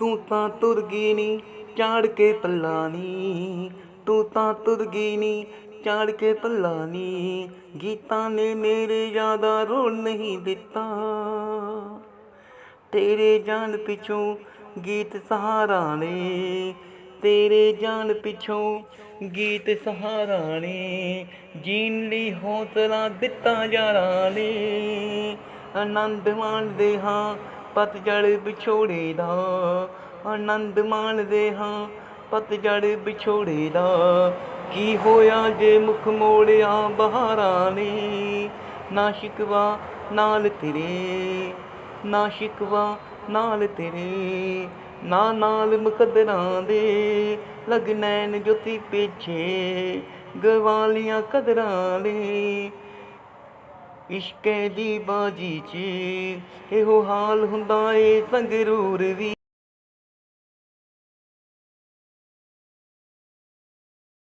ਤੂੰ ਤਾਂ ਤੁਰ ਗਈ ਨੀ ਚਾੜ ਕੇ ਪੱਲਾ ਨੀ ਤੂੰ ਤਾਂ ਤੁਰ ਗਈ ਨੀ ਚਾੜ ਕੇ ਪੱਲਾ ਨੀ ਗੀਤਾਂ ਨੇ ਮੇਰੇ ਜ਼ਿਆਦਾ ਰੋਲ ਨਹੀਂ ਦਿੱਤਾ। ਤੇਰੇ ਜਾਣ ਪਿੱਛੋਂ ਗੀਤ ਸਹਾਰਾ ਨੇ। ਤੇਰੇ ਜਾਣ ਪਿੱਛੋਂ ਗੀਤ ਸਹਾਰਾ ਨੇ। ਜੀਣ ਲਈ ਹੌਸਲਾ ਦਿੱਤਾ ਯਾਰਾਂ ਨੇ। ਆਨੰਦ ਮਾਣਦੇ ਹਾਂ ਪਤਝੜ ਵਿਛੋੜੇ ਦਾ ਆਨੰਦ ਮਾਣਦੇ ਹਾਂ, ਪਤਝੜ ਵਿਛੋੜੇ ਦਾ। ਕੀ ਹੋਇਆ ਜੇ ਮੁਖ ਮੋੜਿਆ ਬਹਾਰਾਂ ਨੇ? ਨਾ ਸ਼ਿਕਵਾ ਨਾਲ ਤੇਰੇ, ਨਾ ਸ਼ਿਕਵਾ ਨਾਲ ਤੇਰੇ, ਨਾ ਨਾਲ ਮੁਕਦਰਾਂ ਦੇ। ਲਗਨੈਣ ਜੋਤੀ ਪਿੱਛੇ ਗਵਾਲੀਆਂ ਕਦਰਾਂ ਨੇ ਇਸ਼ਕੇ ਦੀ ਬਾਜੀ 'ਚ ਇਹੋ ਹਾਲ ਹੁੰਦਾ ਏ ਸੰਗਰੂਰ ਵੀ।